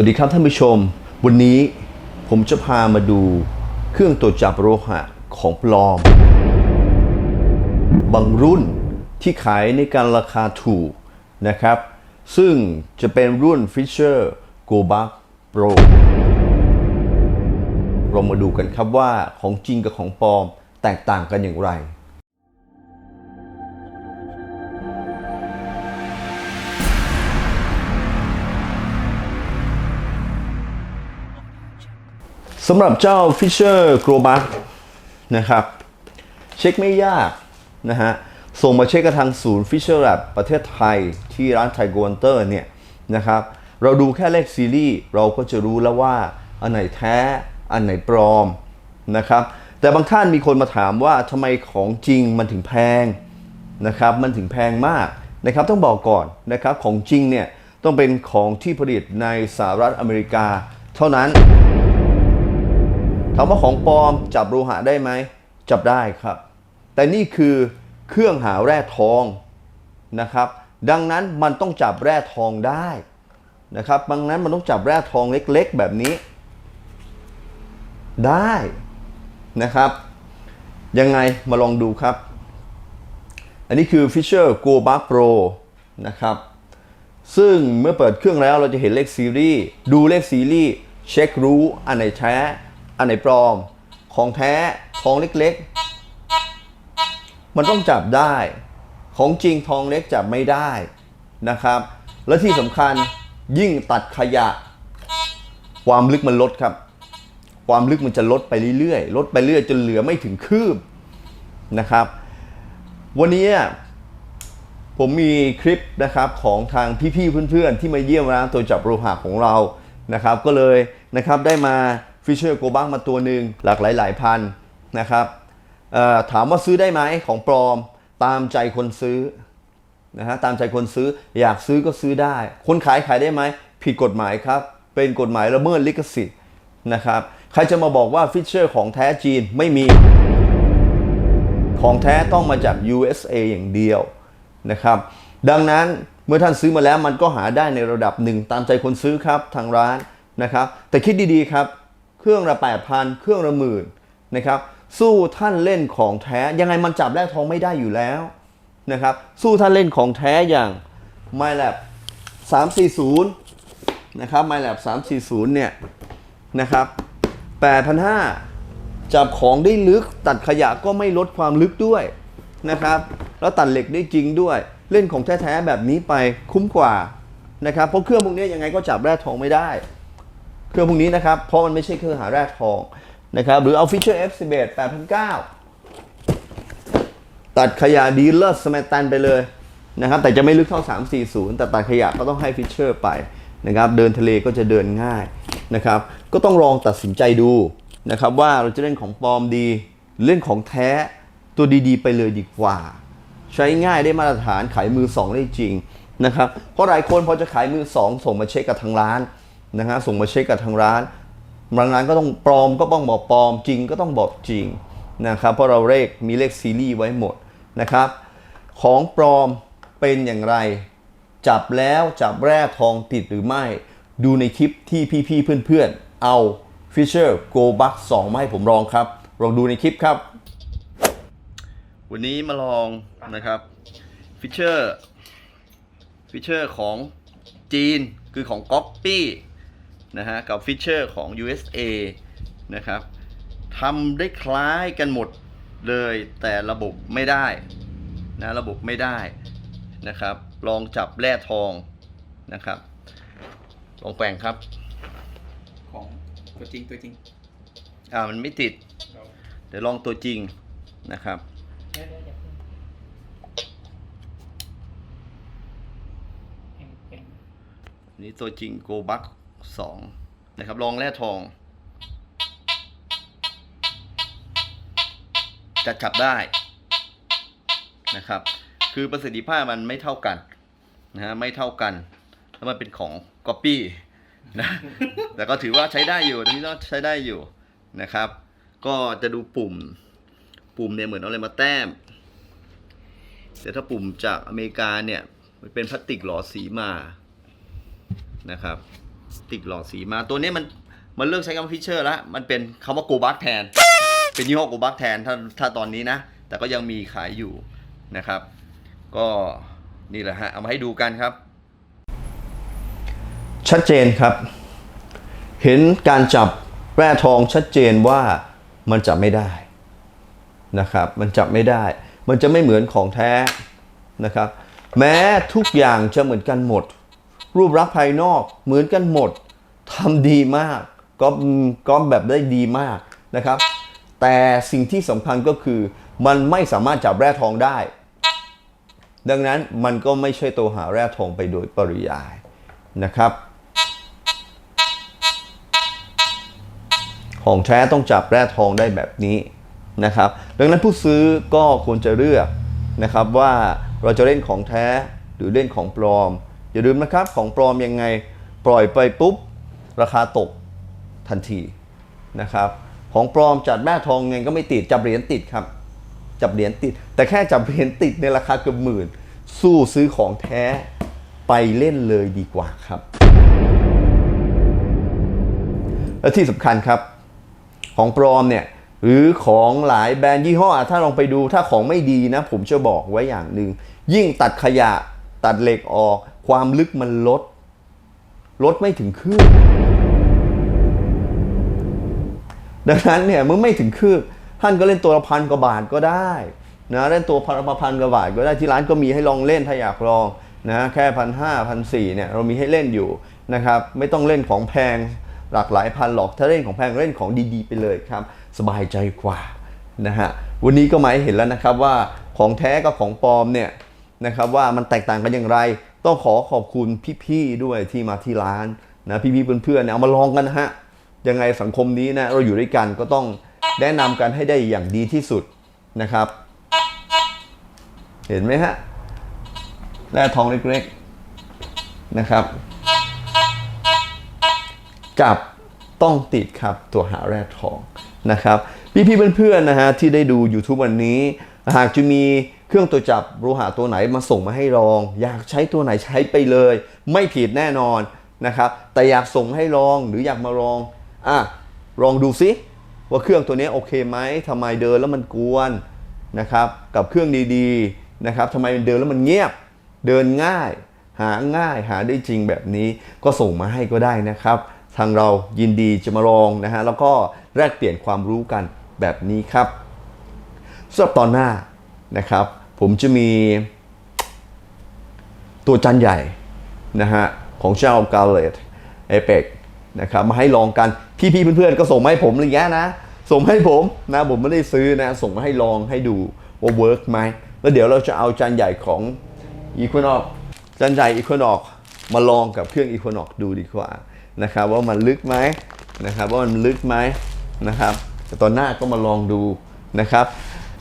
วัสดีครับท่านผู้ชม วันนี้ผมจะพามาดูเครื่องตรวจจับโลหะของปลอม บางรุ่นที่ขายในการราคาถูกนะครับ ซึ่งจะเป็นรุ่น Fisher g o b a c Pro เรามาดูกันครับว่าของจริงกับของปลอมแตกต่างกันอย่างไร สำหรับเจ้า Fisher g r o b a c นะครับ เช็คไม่ยากนะฮะ ส่งมาเช็คกับทางศูนย์ Fisher Lab ประเทศไทยที่ร้านไทโกนเตอร์เนี่ยนะครับ เราดูแค่เลขซีรีส์เราก็จะรู้แล้วว่า อันไหนแท้ อันไหนปลอมนะครับ แต่บางท่านมีคนมาถามว่าทำไมของจริงมันถึงแพงนะครับ มันถึงแพงมากนะครับ ต้องบอกก่อนนะครับ ของจริงเนี่ยต้องเป็นของที่ผลิตในสหรัฐอเมริกาเท่านั้น ถามว่าของปลอมจับโลหะได้ไหมจับได้ครับ แต่นี่คือเครื่องหาแร่ทองนะครับ ดังนั้นมันต้องจับแร่ทองได้นะครับดังนั้นมันต้องจับแร่ทองเล็กๆ แบบนี้ ได้นะครับยังไงมาลองดูครับ อันนี้คือ Fisher Go Bar Pro นะครับ ซึ่งเมื่อเปิดเครื่องแล้วเราจะเห็นเลขซีรีส์ ดูเลขซีรีส์ เช็ครู้อันไหนแท้ อันไหนปลอม ของแท้ ทองเล็กๆ มันต้องจับได้ ของจริงทองเล็กจับไม่ได้นะครับ และที่สำคัญยิ่งตัดขยะ ความลึกมันลดครับ ความลึกมันจะลดไปเรื่อยๆ ลดไปเรื่อยจนเหลือไม่ถึงคืบนะครับ วันนี้ผมมีคลิปนะครับของทางพี่ๆเพื่อนๆ ที่มาเยี่ยมร้านตัวจับโลหะของเรานะครับ ก็เลยนะครับได้มา ฟิชเชอร์โกบ้างมาตัวหนึ่งหลากหลายหลายพันนะครับถามว่าซื้อได้ไหมของปลอมตามใจคนซื้อนะฮะตามใจคนซื้ออยากซื้อก็ซื้อได้ คนขายขายได้ไหมผิดกฎหมายครับเป็นกฎหมายละเมิดลิขสิทธิ์นะครับใครจะมาบอกว่าฟิชเชอร์ของแท้จีนไม่มี ของแท้ต้องมาจาก USA อย่างเดียวนะครับดังนั้นเมื่อท่านซื้อมาแล้วมันก็หาได้ในระดับหนึ่งตามใจคนซื้อครับทางร้านนะครับแต่คิดดีๆครับ เครื่องละ8,000 เครื่องละหมื่นนะครับสู้ท่านเล่นของแท้ยังไงมันจับแร่ทองไม่ได้อยู่แล้วนะครับสู้ท่านเล่นของแท้อย่าง MyLab 340นะครับ MyLab 340เนี่ยนะครับ8,500 จับของได้ลึกตัดขยะก็ไม่ลดความลึกด้วยนะครับแล้วตัดเหล็กได้จริงด้วยเล่นของแท้ๆแบบนี้ไปคุ้มกว่านะครับเพราะเครื่องพวกนี้ยังไงก็จับแร่ทองไม่ได้ เครื่องพวกนี้นะครับ เพราะมันไม่ใช่เครื่องหาแร่ทองนะครับหรือเอา Fisher F11 8,900 ตัดขยะดีเลิศสมัตันไปเลยนะครับแต่จะไม่ลึกเท่า 340 แต่ตัดขยะก็ต้องให้ Fisher ไปนะครับเดินทะเลก็จะเดินง่ายนะครับก็ต้องลองตัดสินใจดูนะครับว่าเราจะเล่นของปลอมดี เล่นของแท้ตัวดีๆ ไปเลยดีกว่า ใช้ง่ายได้มาตรฐานขายมือสองได้จริงนะครับเพราะหลายคนพอจะขายมือสองส่งมาเช็คกับทางร้าน นะฮะส่งมาเช็คกับทางร้านบางร้านก็ต้องปลอมก็ต้องบอกปลอมจริงก็ต้องบอกจริงนะครับเพราะเราเลขมีเลขซีรีส์ไว้หมดนะครับของปลอมเป็นอย่างไร จับแล้วจับแร่ทองติดหรือไม่ ดูในคลิปที่พี่ๆเพื่อนๆ เอา Fisher Go Buck 2 มาให้ผมลองครับ ลองดูในคลิปครับ วันนี้มาลองนะครับ Fisher Fisher ของจีนคือของ Copy นะฮะกับ Fisher ของ USA นะครับทำได้คล้ายกันหมดเลยแต่ระบบไม่ได้นะระบบไม่ได้นะครับ ลองจับแร่ทองนะครับ ลองแปลงครับ ของตัวจริงตัวจริงอ่ามันไม่ติด เดี๋ยวลองตัวจริงนะครับเดี๋ยวเดี๋ยวเดี๋ยวเพิ่งอันนี้ตัวจริงโกบัก สองนะครับลองแร่ทอง จะจับได้นะครับ คือประสิทธิภาพมันไม่เท่ากันนะฮะไม่เท่ากัน แล้วมันเป็นของก๊อปปี้นะแต่ก็ถือว่าใช้ได้อยู่ตรงนี้ก็ใช้ได้อยู่นะครับ ก็จะดูปุ่ม ปุ่มเนี่ยเหมือนเอาอะไรมาแต้มแต่ถ้าปุ่มจากอเมริกาเนี่ยมันเป็นพลาสติกหล่อสีมานะครับ ติดหลอดสีมาตัวนี้มันมันเลิกใช้คำว่าฟิเชอร์แล้ว มันเป็นคำว่าโกบักแทน เป็นยี่ห้อโกบักแทนถ้าถ้าตอนนี้นะ แต่ก็ยังมีขายอยู่นะครับ ก็นี่แหละฮะ เอามาให้ดูกันครับ ชัดเจนครับ เห็นการจับแร่ทองชัดเจนว่ามันจับไม่ได้นะครับ มันจับไม่ได้ มันจะไม่เหมือนของแท้นะครับ แม้ทุกอย่างจะเหมือนกันหมด รูปลักษณ์ภายนอกเหมือนกันหมดทำดีมากก็ก็แบบได้ดีมากนะครับ แต่สิ่งที่สำคัญก็คือมันไม่สามารถจับแร่ทองได้ ดังนั้นมันก็ไม่ใช่ตัวหาแร่ทองไปโดยปริยายนะครับของแท้ต้องจับแร่ทองได้แบบนี้นะครับ ดังนั้นผู้ซื้อก็ควรจะเลือกนะครับว่าเราจะเล่นของแท้หรือเล่นของปลอม อย่าลืมนะครับของปลอมยังไงปล่อยไปปุ๊บ ราคาตกทันทีนะครับของปลอมจัดแร่ทองไงก็ไม่ติดจับเหรียญติดครับ จับเหรียญติด แต่แค่จับเหรียญติดในราคาเกือบหมื่น สู้ซื้อของแท้ไปเล่นเลยดีกว่าครับ และที่สำคัญครับ ของปลอมเนี่ยหรือของหลายแบรนด์ยี่ห้อ ถ้าลองไปดูถ้าของไม่ดีนะ ผมจะบอกไว้อย่างหนึ่งยิ่งตัดขยะตัดเหล็กออก ความลึกมันลด ลดไม่ถึงครึ่งดังนั้นเนี่ยเมื่อไม่ถึงครึ่งท่านก็เล่นตัวละพันกว่าบาทก็ได้นะเล่นตัวพันละพันกว่าบาทก็ได้ที่ร้านก็มีให้ลองเล่นถ้าอยากลองนะแค่พันห้าพันสี่เนี่ยเรามีให้เล่นอยู่นะครับไม่ต้องเล่นของแพงหลากหลายพันหรอกถ้าเล่นของแพงเล่นของดีๆ ไปเลยครับ สบายใจกว่านะฮะวันนี้ก็หมาให้เห็นแล้วนะครับว่าของแท้กับของปลอมเนี่ยนะครับว่ามันแตกต่างกันอย่างไร ต้องขอขอบคุณพี่ๆด้วยที่มาที่ร้านนะพี่ๆเพื่อนๆเนี่ยเอามาลองกันนะฮะยังไงสังคมนี้นะเราอยู่ด้วยกันก็ต้องแนะนำกันให้ได้อย่างดีที่สุดนะครับ เห็นไหมฮะแร่ทองเล็กๆนะครับจับต้องติดครับตัวหาแร่ทองนะครับ พี่ๆเพื่อนๆนะฮะที่ได้ดู YouTube วันนี้ หากจะมีเครื่องตัวจับโลหะตัวไหนมาส่งมาให้ลอง อยากใช้ตัวไหนใช้ไปเลย ไม่ผิดแน่นอนนะครับแต่อยากส่งให้ลองหรืออยากมาลองอะลองดูซิว่าเครื่องตัวนี้โอเคไหมทำไมเดินแล้วมันกวนนะครับกับเครื่องดีๆนะครับทำไมมันเดินแล้วมันเงียบเดินง่าย หาง่ายหาได้จริงแบบนี้ก็ส่งมาให้ก็ได้นะครับ ทางเรายินดีจะมาลองนะฮะแล้วก็แลกเปลี่ยนความรู้กัน แบบนี้ครับสำหรับตอนหน้านะครับ ผมจะมีตัวจันใหญ่นะฮะของเจ้ากาเลตเอเปกนะครับมาให้ลองกันพี่ๆเพื่อนๆก็ส่งมาให้ผมอะไรอย่างเงี้ยนะ ส่งมาให้ผมนะผมไม่ได้ซื้อนะ ส่งมาให้ลองให้ดูว่าเวิร์กไหมแล้วเดี๋ยวเราจะเอาจานใหญ่ของอีควอนอกจานใหญ่อีควอนอกมาลองกับเครื่องอีควอนอกดูดีกว่านะครับว่ามันลึกไหมนะครับว่ามันลึกไหมนะครับ แต่ตอนหน้าก็มาลองดูนะครับ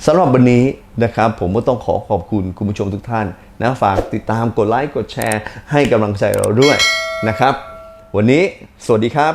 สำหรับวันนี้นะครับผมก็ต้องขอขอบคุณคุณผู้ชมทุกท่านนะฝากติดตามกดไลค์กดแชร์ ให้กำลังใจเราด้วยนะครับ วันนี้สวัสดีครับ